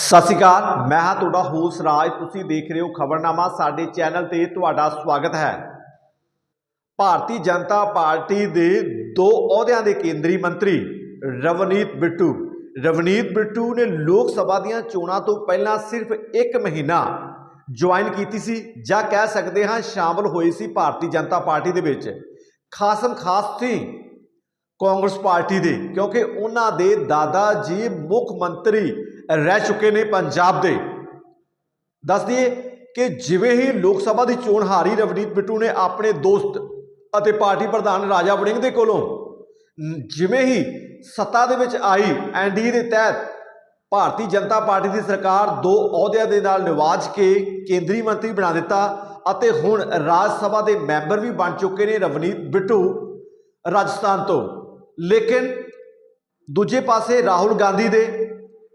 ਸਤਿ ਸ਼੍ਰੀ ਅਕਾਲ, ਮੈਂ ਹਾਂ ਤੁਹਾਡਾ ਹੋਸ ਰਾਜ, ਤੁਸੀਂ ਦੇਖ ਰਹੇ ਹੋ ਖਬਰਨਾਮਾ, ਸਾਡੇ ਚੈਨਲ ਤੇ ਤੁਹਾਡਾ ਸਵਾਗਤ ਹੈ। ਭਾਰਤੀ ਜਨਤਾ ਪਾਰਟੀ ਦੇ ਦੋ ਅਹੁਦਿਆਂ ਦੇ ਕੇਂਦਰੀ ਮੰਤਰੀ ਰਵਨੀਤ ਬਿੱਟੂ। ਰਵਨੀਤ ਬਿੱਟੂ ਨੇ ਲੋਕ ਸਭਾ ਦੀਆਂ ਚੋਣਾਂ ਤੋਂ ਪਹਿਲਾਂ ਸਿਰਫ 1 ਮਹੀਨਾ ਜੁਆਇਨ ਕੀਤੀ ਸੀ, ਜਾਂ ਕਹਿ ਸਕਦੇ ਹਾਂ ਸ਼ਾਮਲ ਹੋਏ ਸੀ ਭਾਰਤੀ ਜਨਤਾ ਪਾਰਟੀ ਦੇ ਵਿੱਚ। ਖਾਸਮ ਖਾਸ ਸੀ ਕਾਂਗਰਸ ਪਾਰਟੀ ਦੇ, ਕਿਉਂਕਿ ਉਹਨਾਂ ਦੇ ਦਾਦਾ ਜੀ ਮੁੱਖ ਮੰਤਰੀ ਰਹਿ ਚੁੱਕੇ ਨੇ ਪੰਜਾਬ ਦੇ। ਦੱਸ ਦਈਏ ਕਿ ਜਿਵੇਂ ਹੀ ਲੋਕ ਸਭਾ ਦੀ ਚੋਣ ਹਾਰੀ, ਰਵਨੀਤ ਬਿੱਟੂ ਨੇ ਆਪਣੇ ਦੋਸਤ ਅਤੇ ਪਾਰਟੀ ਪ੍ਰਧਾਨ ਰਾਜਾ ਵੜਿੰਗ ਦੇ ਕੋਲੋਂ ਜਿਵੇਂ ਹੀ ਸੱਤਾ ਦੇ ਵਿੱਚ ਆਈ ਐਨਡੀਏ ਦੇ ਤਹਿਤ, ਭਾਰਤੀ ਜਨਤਾ ਪਾਰਟੀ ਦੀ ਸਰਕਾਰ ਦੋ ਅਹੁਦਿਆਂ ਦੇ ਨਾਲ ਨਿਵਾਜ ਕੇ ਕੇਂਦਰੀ ਮੰਤਰੀ ਬਣਾ ਦਿੱਤਾ ਅਤੇ ਹੁਣ ਰਾਜ ਸਭਾ ਦੇ ਮੈਂਬਰ ਵੀ ਬਣ ਚੁੱਕੇ ਨੇ ਰਵਨੀਤ ਬਿੱਟੂ ਰਾਜਸਥਾਨ ਤੋਂ। ਲੇਕਿਨ ਦੂਜੇ ਪਾਸੇ ਰਾਹੁਲ ਗਾਂਧੀ ਦੇ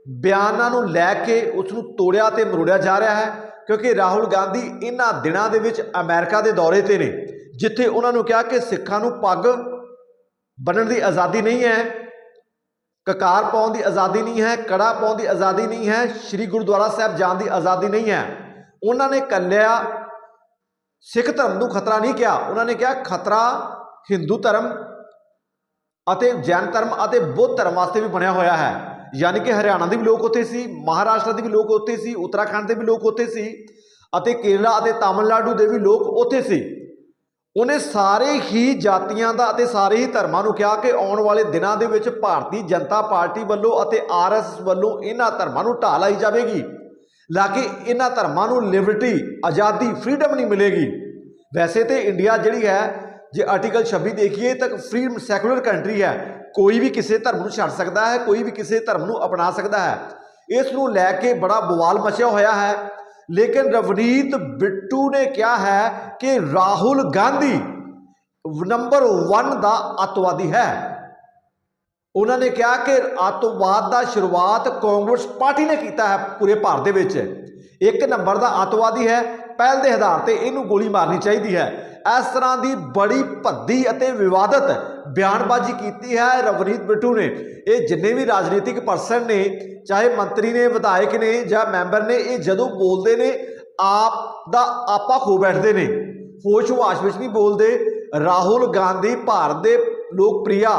ਬਿਆਨਾਂ ਨੂੰ ਲੈ ਕੇ ਉਸ ਨੂੰ ਤੋੜਿਆ ਤੇ ਮਰੋੜਿਆ ਜਾ ਰਿਹਾ ਹੈ, ਕਿਉਂਕਿ ਰਾਹੁਲ ਗਾਂਧੀ ਇਹਨਾਂ ਦਿਨਾਂ ਦੇ ਵਿੱਚ ਅਮਰੀਕਾ ਦੇ ਦੌਰੇ ਤੇ ਨੇ, ਜਿੱਥੇ ਉਹਨਾਂ ਨੂੰ ਕਿਹਾ ਕਿ ਸਿੱਖਾਂ ਨੂੰ ਪੱਗ ਬੰਨਣ ਦੀ ਆਜ਼ਾਦੀ ਨਹੀਂ ਹੈ, ਕਕਾਰ ਪਾਉਣ ਦੀ ਆਜ਼ਾਦੀ ਨਹੀਂ ਹੈ, ਕੜਾ ਪਾਉਣ ਦੀ ਆਜ਼ਾਦੀ ਨਹੀਂ ਹੈ, ਸ੍ਰੀ ਗੁਰਦੁਆਰਾ ਸਾਹਿਬ ਜਾਣ ਦੀ ਆਜ਼ਾਦੀ ਨਹੀਂ ਹੈ। ਉਹਨਾਂ ਨੇ ਕੱਲਿਆ ਸਿੱਖ ਧਰਮ ਨੂੰ ਖਤਰਾ ਨਹੀਂ ਕਿਹਾ ਉਹਨਾਂ ਨੇ ਕਿਹਾ ਖਤਰਾ ਹਿੰਦੂ ਧਰਮ ਅਤੇ ਜੈਨ ਧਰਮ ਅਤੇ ਬੁੱਧ ਧਰਮ ਵਾਸਤੇ ਵੀ ਬਣਿਆ ਹੋਇਆ ਹੈ। ਯਾਨੀ ਕਿ ਹਰਿਆਣਾ ਦੇ ਵੀ ਲੋਕ ਉੱਥੇ ਸੀ, ਮਹਾਰਾਸ਼ਟਰ ਦੇ ਵੀ ਲੋਕ ਉੱਥੇ ਸੀ, ਉੱਤਰਾਖੰਡ ਦੇ ਵੀ ਲੋਕ ਉੱਥੇ ਸੀ ਅਤੇ ਕੇਰਲਾ ਅਤੇ ਤਾਮਿਲਨਾਡੂ ਦੇ ਵੀ ਲੋਕ ਉੱਥੇ ਸੀ। ਉਹਨੇ ਸਾਰੇ ਹੀ ਜਾਤੀਆਂ ਦਾ ਅਤੇ ਸਾਰੇ ਹੀ ਧਰਮਾਂ ਨੂੰ ਕਿਹਾ ਕਿ ਆਉਣ ਵਾਲੇ ਦਿਨਾਂ ਦੇ ਵਿੱਚ ਭਾਰਤੀ ਜਨਤਾ ਪਾਰਟੀ ਵੱਲੋਂ ਅਤੇ ਆਰਐਸਐਸ ਵੱਲੋਂ ਇਹਨਾਂ ਧਰਮਾਂ ਨੂੰ ਢਾਹ ਲਾਈ ਜਾਵੇਗੀ। ਲਾਕਿ ਇਹਨਾਂ ਧਰਮਾਂ ਨੂੰ ਲਿਬਰਟੀ, ਆਜ਼ਾਦੀ, ਫਰੀडम ਨਹੀਂ ਮਿਲੇਗੀ। ਵੈਸੇ ਤੇ ਇੰਡੀਆ ਜਿਹੜੀ ਹੈ ਜੇ ਆਰਟੀਕਲ 26 ਦੇਖੀਏ ਤਾਂ ਫ੍ਰੀ ਸੈਕੂਲਰ ਕੰਟਰੀ ਹੈ। ਕੋਈ ਵੀ ਕਿਸੇ ਧਰਮ ਨੂੰ ਛੱਡ ਸਕਦਾ ਹੈ, ਕੋਈ ਵੀ ਕਿਸੇ ਧਰਮ ਨੂੰ ਅਪਣਾ ਸਕਦਾ ਹੈ। ਇਸ ਨੂੰ ਲੈ ਕੇ ਬੜਾ ਬਵਾਲ ਮਚਿਆ ਹੋਇਆ ਹੈ। ਲੇਕਿਨ ਰਵਨੀਤ ਬਿੱਟੂ ਨੇ ਕਿਹਾ ਹੈ ਕਿ ਰਾਹੁਲ ਗਾਂਧੀ ਨੰਬਰ 1 ਦਾ ਅੱਤਵਾਦੀ ਹੈ। ਉਹਨਾਂ ਨੇ ਕਿਹਾ ਕਿ ਅੱਤਵਾਦ ਦਾ ਸ਼ੁਰੂਆਤ ਕਾਂਗਰਸ ਪਾਰਟੀ ਨੇ ਕੀਤਾ ਹੈ ਪੂਰੇ ਭਾਰਤ ਦੇ ਵਿੱਚ। ਇੱਕ ਨੰਬਰ ਦਾ ਅੱਤਵਾਦੀ ਹੈ ਪਹਿਲ ਦੇ ਆਧਾਰ ਤੇ ਇਹਨੂੰ ਗੋਲੀ ਮਾਰਨੀ ਚਾਹੀਦੀ ਹੈ। ਇਸ ਤਰ੍ਹਾਂ ਦੀ ਬੜੀ ਭੱਦੀ ਅਤੇ ਵਿਵਾਦਤ ਬਿਆਨਬਾਜ਼ੀ ਕੀਤੀ ਹੈ ਰਵਨੀਤ ਬਿੱਟੂ ਨੇ। ਇਹ ਜਿੰਨੇ ਵੀ ਰਾਜਨੀਤਿਕ ਪਰਸਨ ਨੇ, ਚਾਹੇ ਮੰਤਰੀ ਨੇ, ਵਿਧਾਇਕ ਨੇ ਜਾਂ ਮੈਂਬਰ ਨੇ, ਇਹ ਜਦੋਂ ਬੋਲਦੇ ਨੇ, ਆਪ ਦਾ ਆਪਾ ਖੋ ਬੈਠਦੇ ਨੇ। ਹੋਸ਼ ਹਵਾਸ਼ ਵਿੱਚ ਨਹੀਂ ਬੋਲਦੇ। ਰਾਹੁਲ ਗਾਂਧੀ ਭਾਰਤ ਦੇ ਲੋਕਪ੍ਰਿਆ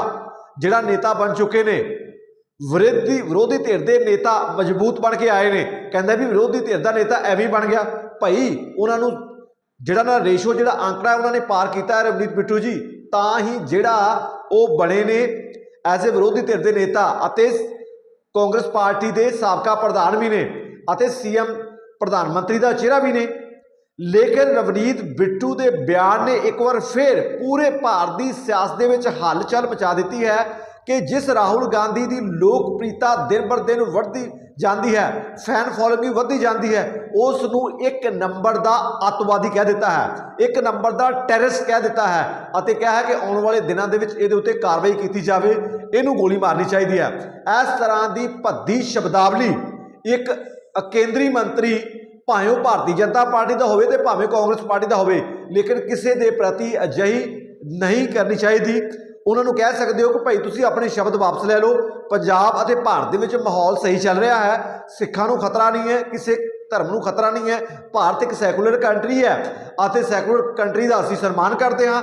ਜਿਹੜਾ ਨੇਤਾ ਬਣ ਚੁੱਕੇ ਨੇ। ਵਿਰੋਧੀ ਵਿਰੋਧੀ ਧਿਰ ਦੇ ਨੇਤਾ ਮਜ਼ਬੂਤ ਬਣ ਕੇ ਆਏ ਨੇ। ਕਹਿੰਦਾ ਵੀ ਵਿਰੋਧੀ ਧਿਰ ਦਾ ਨੇਤਾ ਐਵੇਂ ਬਣ ਗਿਆ। ਭਾਈ ਉਹਨਾਂ ਨੂੰ ਜਿਹੜਾ ਨਾ ਰੇਸ਼ੋ, ਜਿਹੜਾ ਅੰਕੜਾ ਉਹਨਾਂ ਨੇ ਪਾਰ ਕੀਤਾ ਹੈ ਰਵਨੀਤ ਬਿੱਟੂ ਜੀ। ਤਾਂ ਹੀ ਜਿਹੜਾ ਉਹ ਬਣੇ ਨੇ ਐਜ਼ ਅ ਵਿਰੋਧੀ ਧਿਰ ਦੇ ਨੇਤਾ ਅਤੇ ਕਾਂਗਰਸ ਪਾਰਟੀ ਦੇ ਸਾਬਕਾ ਪ੍ਰਧਾਨ ਵੀ ਨੇ ਅਤੇ ਸੀਐਮ ਪ੍ਰਧਾਨ ਮੰਤਰੀ ਦਾ ਚਿਹਰਾ ਵੀ ਨੇ। ਲੇਕਿਨ ਰਵਨੀਤ ਬਿੱਟੂ ਦੇ ਬਿਆਨ ਨੇ ਇੱਕ ਵਾਰ ਫਿਰ ਪੂਰੇ ਭਾਰਤ ਦੀ ਸਿਆਸਤ ਦੇ ਵਿੱਚ ਹਲਚਲ ਮਚਾ ਦਿੱਤੀ ਹੈ। ਕਿ ਜਿਸ ਰਾਹੁਲ ਗਾਂਧੀ ਦੀ ਲੋਕਪ੍ਰਿਯਤਾ ਦਿਨ ਬਰ ਦਿਨ ਵੱਧਦੀ ਜਾਂਦੀ ਹੈ ਫੈਨ ਫੋਲੋਇੰਗ ਵੱਧਦੀ ਜਾਂਦੀ ਹੈ ਉਸ ਨੂੰ ਇੱਕ ਨੰਬਰ ਦਾ ਅੱਤਵਾਦੀ ਕਹਿ ਦਿੱਤਾ ਹੈ, ਇੱਕ ਨੰਬਰ ਦਾ ਟੈਰਰਿਸਟ ਕਹਿ ਦਿੱਤਾ ਹੈ ਅਤੇ ਕਿਹਾ ਹੈ ਕਿ ਆਉਣ ਵਾਲੇ ਦਿਨਾਂ ਦੇ ਵਿੱਚ ਇਹਦੇ ਉੱਤੇ ਕਾਰਵਾਈ ਕੀਤੀ ਜਾਵੇ, ਇਹਨੂੰ ਗੋਲੀ ਮਾਰਨੀ ਚਾਹੀਦੀ ਹੈ। ਇਸ ਤਰ੍ਹਾਂ ਦੀ ਭੱਦੀ ਸ਼ਬਦਾਵਲੀ ਇੱਕ ਕੇਂਦਰੀ ਮੰਤਰੀ ਭਾਵੇਂ ਉਹ ਭਾਰਤੀ ਜਨਤਾ ਪਾਰਟੀ ਦਾ ਹੋਵੇ ਤੇ ਭਾਵੇਂ ਕਾਂਗਰਸ ਪਾਰਟੀ ਦਾ ਹੋਵੇ, ਲੇਕਿਨ ਕਿਸੇ ਦੇ ਪ੍ਰਤੀ ਅਜਿਹੀ ਨਹੀਂ ਕਰਨੀ ਚਾਹੀਦੀ। ਉਹਨਾਂ ਨੂੰ ਕਹਿ ਸਕਦੇ ਹੋ ਕਿ ਭਾਈ ਤੁਸੀਂ ਆਪਣੇ ਸ਼ਬਦ ਵਾਪਸ ਲੈ ਲਓ। ਪੰਜਾਬ ਅਤੇ ਭਾਰਤ ਦੇ ਵਿੱਚ ਮਾਹੌਲ ਸਹੀ ਚੱਲ ਰਿਹਾ ਹੈ। ਸਿੱਖਾਂ ਨੂੰ ਖਤਰਾ ਨਹੀਂ ਹੈ, ਕਿਸੇ ਧਰਮ ਨੂੰ ਖਤਰਾ ਨਹੀਂ ਹੈ। ਭਾਰਤ ਇੱਕ ਸੈਕੂਲਰ ਕੰਟਰੀ ਹੈ ਅਤੇ ਸੈਕੂਲਰ ਕੰਟਰੀ ਦਾ ਅਸੀਂ ਸਨਮਾਨ ਕਰਦੇ ਹਾਂ।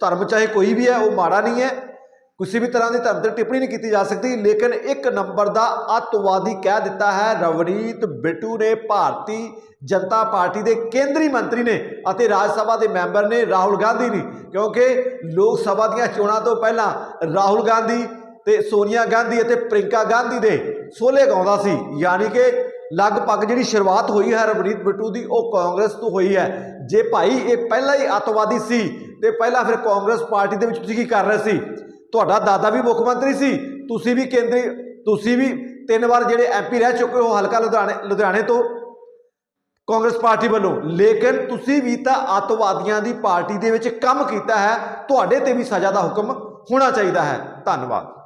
ਧਰਮ ਚਾਹੇ ਕੋਈ ਵੀ ਹੈ, ਉਹ ਮਾੜਾ ਨਹੀਂ ਹੈ। ਕਿਸੇ ਵੀ ਤਰ੍ਹਾਂ ਦੀ ਧਰਮ ਤੇ ਟਿੱਪਣੀ ਨਹੀਂ ਕੀਤੀ ਜਾ ਸਕਦੀ, ਲੇਕਿਨ ਇੱਕ ਨੰਬਰ ਦਾ ਅੱਤਵਾਦੀ ਕਹਿ ਦਿੱਤਾ ਹੈ, ਰਵਨੀਤ ਬਿੱਟੂ ਨੇ ਭਾਰਤੀ ਜਨਤਾ ਪਾਰਟੀ ਦੇ ਕੇਂਦਰੀ ਮੰਤਰੀ ਨੇ ਅਤੇ ਰਾਜ ਸਭਾ ਦੇ ਮੈਂਬਰ ਨੇ ਰਾਹੁਲ ਗਾਂਧੀ ਨੇ, ਕਿਉਂਕਿ ਲੋਕ ਸਭਾ ਦੀਆਂ ਚੋਣਾਂ ਤੋਂ ਪਹਿਲਾਂ ਰਾਹੁਲ ਗਾਂਧੀ ਤੇ ਸੋਨੀਆ ਗਾਂਧੀ ਅਤੇ ਪ੍ਰਿੰਕਾ ਗਾਂਧੀ ਦੇ ਸੋਲੇ ਗਾਉਂਦਾ ਸੀ, ਯਾਨੀ ਕਿ ਲਗਭਗ ਜਿਹੜੀ ਸ਼ੁਰੂਆਤ ਹੋਈ ਹੈ ਰਵਨੀਤ ਬਿੱਟੂ ਦੀ, ਉਹ ਕਾਂਗਰਸ ਤੋਂ ਹੋਈ ਹੈ। ਜੇ ਭਾਈ ਇਹ ਪਹਿਲਾਂ ਹੀ ਅੱਤਵਾਦੀ ਸੀ ਤੇ ਪਹਿਲਾਂ ਫਿਰ ਕਾਂਗਰਸ ਪਾਰਟੀ ਦੇ ਵਿੱਚ ਤੁਸੀਂ ਕੀ ਕਰ ਰਹੇ ਸੀ? ਤੁਹਾਡਾ ਦਾਦਾ ਵੀ ਮੁੱਖ ਮੰਤਰੀ ਸੀ, ਤੁਸੀਂ ਵੀ ਕੇਂਦਰੀ, ਤੁਸੀਂ ਵੀ ਤਿੰਨ ਵਾਰ ਜਿਹੜੇ ਐਮਪੀ ਰਹਿ ਚੁੱਕੇ ਹੋ ਹਲਕਾ ਲੁਧਿਆਣੇ ਲੁਧਿਆਣੇ ਤੋਂ ਕਾਂਗਰਸ ਪਾਰਟੀ ਵੱਲੋਂ। ਲੇਕਿਨ ਤੁਸੀਂ ਵੀ ਤਾਂ ਅੱਤਵਾਦੀਆਂ ਦੀ ਪਾਰਟੀ ਦੇ ਵਿੱਚ ਕੰਮ ਕੀਤਾ ਹੈ, ਤੁਹਾਡੇ ਤੇ ਵੀ ਸਜ਼ਾ ਦਾ ਹੁਕਮ ਹੋਣਾ ਚਾਹੀਦਾ ਹੈ। ਧੰਨਵਾਦ।